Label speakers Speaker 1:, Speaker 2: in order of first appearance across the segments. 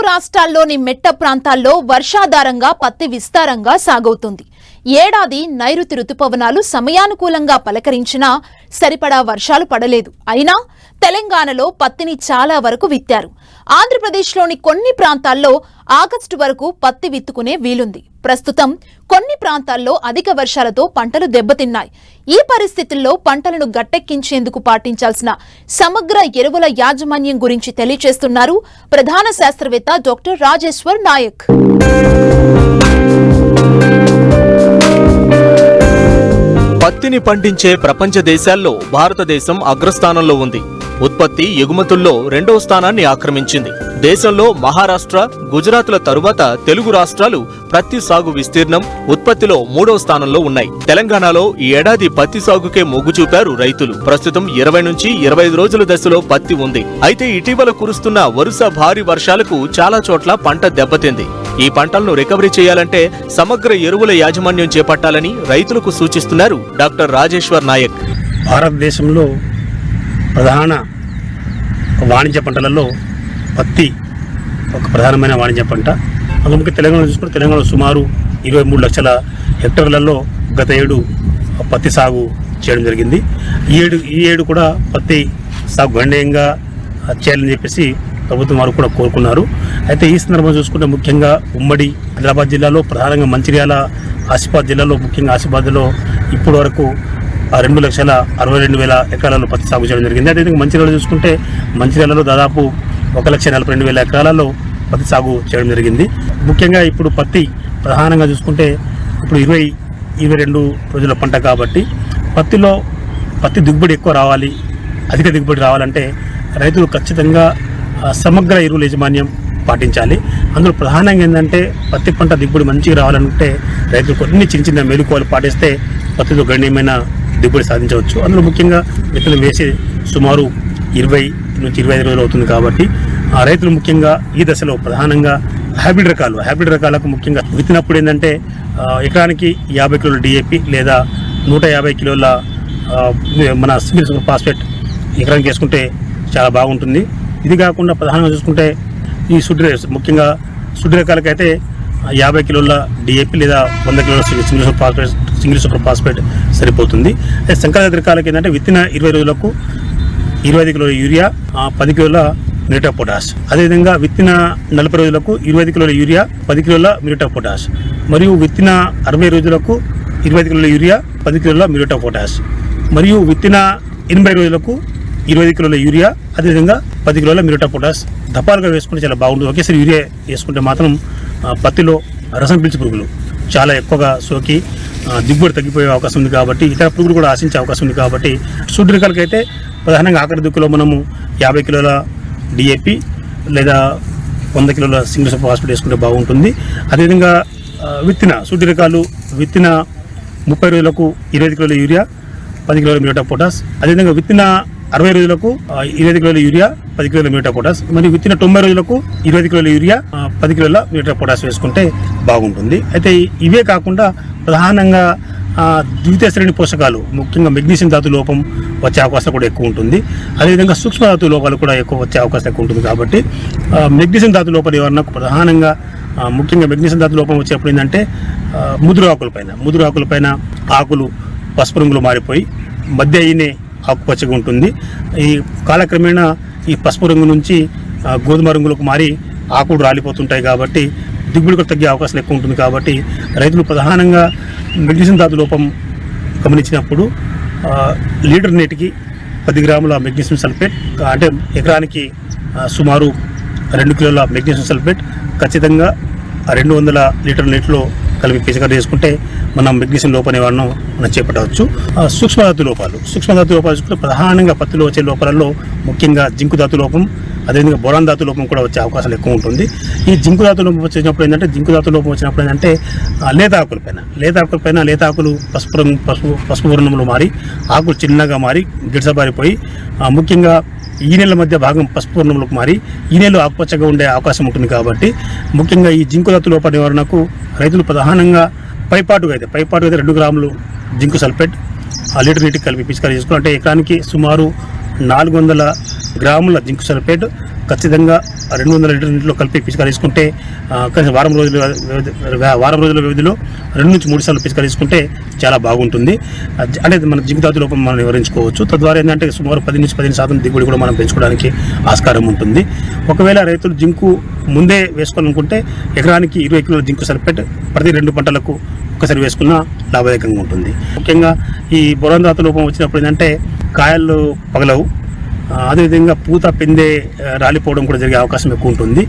Speaker 1: తెలుగు రాష్ట్రాల్లోని మెట్ట ప్రాంతాల్లో వర్షాధారంగా పత్తి విస్తారంగా సాగవుతుంది. ఏడాది నైరుతి రుతుపవనాలు సమయానుకూలంగా పలకరించినా సరిపడా వర్షాలు పడలేదు. అయినా తెలంగాణలో పత్తిని చాలా వరకు విత్తారు. ఆంధ్రప్రదేశ్లోని కొన్ని ప్రాంతాల్లో ఆగస్టు వరకు పత్తి విత్తుకునే వీలుంది. ప్రస్తుతం కొన్ని ప్రాంతాల్లో అధిక వర్షాలతో పంటలు దెబ్బతిన్నాయి. ఈ పరిస్థితుల్లో పంటలను గట్టెక్కించేందుకు పాటించాల్సిన సమగ్ర ఎరువుల యాజమాన్యం గురించి తెలియజేస్తున్నారు ప్రధాన శాస్త్రవేత్త డాక్టర్ రాజేశ్వర్ నాయక్.
Speaker 2: పత్తిని పండించే ప్రపంచ దేశాల్లో భారతదేశం అగ్రస్థానంలో ఉంది. ఉత్పత్తి ఎగుమతుల్లో రెండవ స్థానాన్ని ఆక్రమించింది. దేశంలో మహారాష్ట్ర గుజరాత్ల తరువాత తెలుగు రాష్ట్రాలు పత్తి సాగు విస్తీర్ణం ఉత్పత్తిలో మూడవ స్థానంలో ఉన్నాయి. తెలంగాణలో ఈ ఏడాది పత్తి సాగుకే మొగ్గు చూపారు రైతులు. ప్రస్తుతం ఇరవై నుంచి ఇరవై ఐదు రోజుల దశలో పత్తి ఉంది. అయితే ఇటీవల కురుస్తున్న వరుస భారీ వర్షాలకు చాలా చోట్ల పంట దెబ్బతింది. ఈ పంటలను రికవరీ చేయాలంటే సమగ్ర ఎరువుల యాజమాన్యం చేపట్టాలని రైతులకు సూచిస్తున్నారు డాక్టర్ రాజేశ్వర్ నాయక్.
Speaker 3: భారతదేశంలో ప్రధాన వాణిజ్య పంటలలో పత్తి ఒక ప్రధానమైన వాణిజ్య పంట. అందుకే తెలంగాణ చూసుకుంటే తెలంగాణ సుమారు ఇరవై మూడు లక్షల హెక్టార్లలో గత ఏడు పత్తి సాగు చేయడం జరిగింది. ఈ ఏడు ఈ ఏడు కూడా పత్తి సాగు గణనీయంగా చేయాలని చెప్పేసి ప్రభుత్వం వారు కూడా కోరుకున్నారు. అయితే ఈ సందర్భంగా చూసుకుంటే ముఖ్యంగా ఉమ్మడి ఆదిలాబాద్ జిల్లాలో ప్రధానంగా మంచిర్యాల ఆసిఫాబాద్ జిల్లాలో ముఖ్యంగా ఆసిఫాబాద్లో ఇప్పటి వరకు రెండు లక్షల అరవై రెండు వేల ఎకరాలలో పత్తి సాగు చేయడం జరిగింది. అదేవిధంగా మంచిర్యాలలో చూసుకుంటే మంచిర్యాలలో దాదాపు ఒక లక్ష నలభై రెండు వేల ఎకరాలలో పత్తి సాగు చేయడం జరిగింది. ముఖ్యంగా ఇప్పుడు పత్తి ప్రధానంగా చూసుకుంటే ఇప్పుడు ఇరవై ఇరవై రెండు రోజుల పంట కాబట్టి పత్తిలో పత్తి దిగుబడి ఎక్కువ రావాలి అధిక దిగుబడి రావాలంటే రైతులు ఖచ్చితంగా సమగ్ర ఎరువుల యాజమాన్యం పాటించాలి. అందులో ప్రధానంగా ఏంటంటే పత్తి పంట దిగుబడి మంచిగా రావాలంటే రైతులు కొన్ని చిన్న చిన్న మెలకువలు పాటిస్తే పత్తిలో గణనీయమైన దిగుబడి సాధించవచ్చు. అందులో ముఖ్యంగా విత్తనం వేసి సుమారు ఇరవై నుంచి ఇరవై ఐదు రోజులు అవుతుంది కాబట్టి ఆ రైతులు ముఖ్యంగా ఈ దశలో ప్రధానంగా హైబ్రిడ్ రకాలు హైబ్రిడ్ రకాలకు ముఖ్యంగా విత్తినప్పుడు ఏంటంటే ఎకరానికి యాభై కిలోల డిఏపి లేదా నూట యాభై కిలోల మన సింగిల్ సూపర్ ఫాస్ఫేట్ ఎకరానికి వేసుకుంటే చాలా బాగుంటుంది. ఇది కాకుండా ప్రధానంగా చూసుకుంటే ఈ సుడ్డి ముఖ్యంగా సుడ్డి రకాలకైతే యాభై కిలోల డిఏపి లేదా వంద కిలోల single single super phosphate single super phosphate సరిపోతుంది. అయితే సంకర ఏంటంటే విత్తిన ఇరవై రోజులకు ఇరవై ఐదు కిలోల యూరియా పది కిలోల మిరిటా ఆఫ్ పొటాష్. అదేవిధంగా విత్తిన నలభై రోజులకు ఇరవై ఐదు కిలోల యూరియా పది కిలోల మిరిటా పొటాష్. మరియు విత్తిన అరవై రోజులకు ఇరవై ఐదు కిలోల యూరియా పది కిలోల మిరిటా పొటాష్. మరియు విత్తిన ఎనభై రోజులకు ఇరవై ఐదు కిలోల యూరియా అదేవిధంగా పది కిలోల మిరిటా పొటాష్. దపాలుగా వేసుకుంటే చాలా బాగుంటుంది. ఒకేసారి యూరియా వేసుకుంటే మాత్రం పత్తిలో రసం పిలిచి పురుగులు. చాలా ఎక్కువగా సోకి దిగుబడి తగ్గిపోయే అవకాశం ఉంది కాబట్టి ఇతర పురుగులు కూడా ఆశించే అవకాశం ఉంది కాబట్టి సూటి రకాలకైతే ప్రధానంగా ఆఖరి దిక్కులో మనము యాభై కిలోల డిఏపి లేదా వంద కిలోల సింగిల్ సూపర్ హాస్పిటల్ వేసుకుంటే బాగుంటుంది. అదేవిధంగా విత్తిన సూటి రకాలు విత్తిన ముప్పై రోజులకు ఇరవై కిలోల యూరియా పది కిలోల మ్యూటా పొటాస్. అదేవిధంగా విత్తిన అరవై రోజులకు ఇరవై కిలోల యూరియా పది కిలోల మీటర్ పొటాస్. మరి విత్తిన తొంభై రోజులకు ఇరవై కిలోల యూరియా పది కిలోల మీటర్ పొటాస్ వేసుకుంటే బాగుంటుంది. అయితే ఇవే కాకుండా ప్రధానంగా ద్వితీయ శ్రేణి పోషకాలు ముఖ్యంగా మెగ్నీషియం ధాతు లోపం వచ్చే అవకాశం కూడా ఎక్కువ ఉంటుంది. అదేవిధంగా సూక్ష్మ ధాతు లోపాలు కూడా ఎక్కువ వచ్చే అవకాశం ఎక్కువ ఉంటుంది కాబట్టి మెగ్నీషియం ధాతు లోపలు నివారణకు ప్రధానంగా ముఖ్యంగా మెగ్నీషియం ధాతు లోపం వచ్చేప్పుడు ఏంటంటే ముదురు ఆకులపైన ముదురు ఆకులపైన ఆకులు పసుపు రంగులు మారిపోయి మధ్య అయినే ఆకుపచ్చగా ఉంటుంది ఈ కాలక్రమేణా ఈ పసుపు రంగు నుంచి గోధుమ రంగులకు మారి ఆకులు రాలిపోతుంటాయి కాబట్టి దిగుబడి కూడా తగ్గే అవకాశం ఎక్కువ ఉంటుంది కాబట్టి రైతులు ప్రధానంగా మెగ్నీషియం ధాతు లోపం గమనించినప్పుడు లీటర్ నీటికి పది గ్రాముల మెగ్నీషియం సల్ఫేట్ అంటే ఎకరానికి సుమారు రెండు కిలోల మెగ్నీషియం సల్ఫేట్ ఖచ్చితంగా రెండు వందల లీటర్ నీటిలో కలిపి పిచికారి చేసుకుంటే మనం మెగ్నీషియం లోప నివారణ మనం చేపట్టవచ్చు. ఆ, సూక్ష్మధాతు లోపాలు. సూక్ష్మధాతు లోపాలు చూసుకుంటే ప్రధానంగా పత్తిలో వచ్చే లోపాలలో ముఖ్యంగా జింకు ధాతు లోపం అదేవిధంగా బొరాన్ ధాతు లోపం కూడా వచ్చే అవకాశాలు ఎక్కువ ఉంటుంది. ఈ జింకు ధాతు లోపం వచ్చినప్పుడు ఏంటంటే జింకు ధాతు లోపం వచ్చినప్పుడు ఏంటంటే ఆ, ఆకుల పైన లేత ఆకులపైన లేత ఆకులు పసుపు రంగు పసుపు పసుపు వర్ణంలో మారి ఆకులు చిన్నగా మారి గిడసబారిపోయి ముఖ్యంగా ఈ నెల మధ్య భాగం పసుపూర్ణంలోకి మారి ఈ నెల ఆకుపచ్చగా ఉండే అవకాశం ఉంటుంది కాబట్టి ముఖ్యంగా ఈ జింకు ధాతు లోప నివారణకు రైతులు ప్రధానంగా పైపాటుగా అయితే పైపాటుగా అయితే రెండు గ్రాములు జింకు సల్ఫేట్ ఆ లీటర్ నీటికి కలిపి పిచికారీ చేసుకోవాలి. అంటే ఎకరానికి సుమారు నాలుగు వందల గ్రాముల జింకు సల్ఫేట్ ఖచ్చితంగా రెండు వందల లీటర్ నీటిలో కలిపి పిచికారీసుకుంటే కనీసం వారం రోజుల వారం రోజుల వ్యవధిలో రెండు నుంచి మూడు సార్లు పిచికారీసుకుంటే చాలా బాగుంటుంది. అంటే మన జింక్ లోపం మనం నివారించుకోవచ్చు తద్వారా ఏంటంటే సుమారు పది నుంచి పదిహేను శాతం దిగుబడి కూడా మనం పెంచుకోవడానికి ఆస్కారం ఉంటుంది. ఒకవేళ రైతులు జింకు ముందే వేసుకోవాలనుకుంటే ఎకరానికి ఇరవై కిలోల జింకు సల్ఫేట్ ప్రతి రెండు పంటలకు ఒకసారి వేసుకున్నా లాభదాయకంగా ఉంటుంది. ముఖ్యంగా ఈ బొరంధాతు లోపం వచ్చినప్పుడు ఏంటంటే కాయలు పగలవు. అదేవిధంగా పూత పిందె రాలిపోవడం కూడా జరిగే అవకాశం ఎక్కువ ఉంటుంది.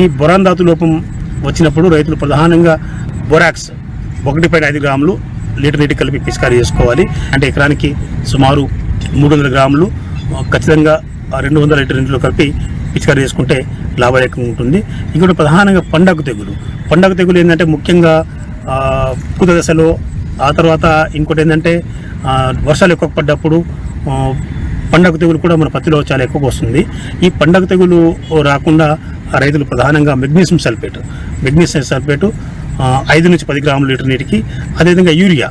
Speaker 3: ఈ బొరాన్ లోపం వచ్చినప్పుడు రైతులు ప్రధానంగా బొరాక్స్ ఒకటి పైన ఐదు గ్రాములు లీటర్ నీటి కలిపి పిచికారీ చేసుకోవాలి. అంటే ఎకరానికి సుమారు మూడు వందల గ్రాములు ఖచ్చితంగా రెండు వందల లీటర్ నీటిలో కలిపి పిచికారీ చేసుకుంటే లాభదాయకంగా ఉంటుంది. ఇంకోటి ప్రధానంగా పండగ తెగులు. పండగ తెగులు ఏంటంటే ముఖ్యంగా పూత దశలో ఆ తర్వాత ఇంకోటి ఏంటంటే వర్షాలు ఎక్కువ పడ్డప్పుడు పండగ తెగులు కూడా మన పత్తిలో చాలా ఎక్కువగా వస్తుంది. ఈ పండగ తెగులు రాకుండా రైతులు ప్రధానంగా మెగ్నీషియం సల్ఫేట్ మెగ్నీషియం సల్ఫేట్ ఐదు నుంచి పది గ్రాములు లీటర్ నీటికి అదేవిధంగా యూరియా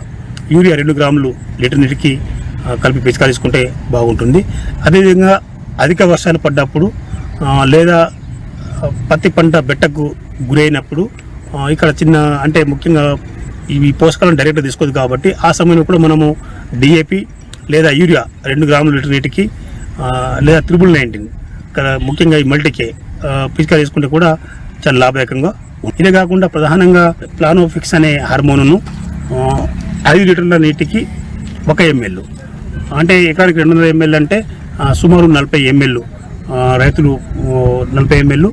Speaker 3: యూరియా రెండు గ్రాములు లీటర్ నీటికి కలిపి పిచికారించుకుంటే బాగుంటుంది. అదేవిధంగా అధిక వర్షాలు పడ్డప్పుడు లేదా పత్తి పంట బెట్టకు గురైనప్పుడు ఇక్కడ చిన్న అంటే ముఖ్యంగా ఇవి పోషకాలను డైరెక్ట్గా తీసుకోదు కాబట్టి ఆ సమయంలో కూడా మనము డిఏపి లేదా యూరియా రెండు గ్రాముల లీటర్ నీటికి లేదా త్రిబుల్ నైన్టీన్. ముఖ్యంగా ఈ మల్టీకే పిచికారి చేసుకుంటే కూడా చాలా లాభదాయకంగా ఇదే కాకుండా ప్రధానంగా ప్లానోఫిక్స్ అనే హార్మోనును ఐదు లీటర్ల నీటికి ఒక ఎంఎల్. అంటే ఎకరానికి రెండు వందల ఎంఎల్ అంటే సుమారు నలభై ఎంఎల్. రైతులు నలభై ఎంఎల్.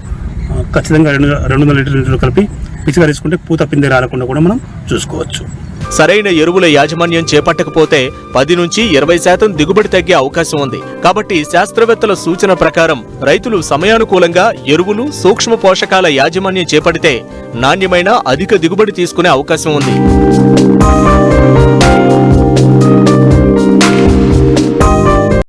Speaker 3: ఖచ్చితంగా రెండు రెండు వందల లీటర్ నీటిలో కలిపి పిచికారి వేసుకుంటే పూత పిందె రాలకుండా కూడా మనం చూసుకోవచ్చు.
Speaker 2: సరైన ఎరువుల యాజమాన్యం చేపట్టకపోతే పది నుంచి ఇరవై శాతం దిగుబడి తగ్గే అవకాశం ఉంది. కాబట్టి శాస్త్రవేత్తల సూచన ప్రకారం రైతులు సమయానుకూలంగా ఎరువులు సూక్ష్మ పోషకాల యాజమాన్యం చేపడితే నాణ్యమైన అధిక దిగుబడి తీసుకునే అవకాశం ఉంది.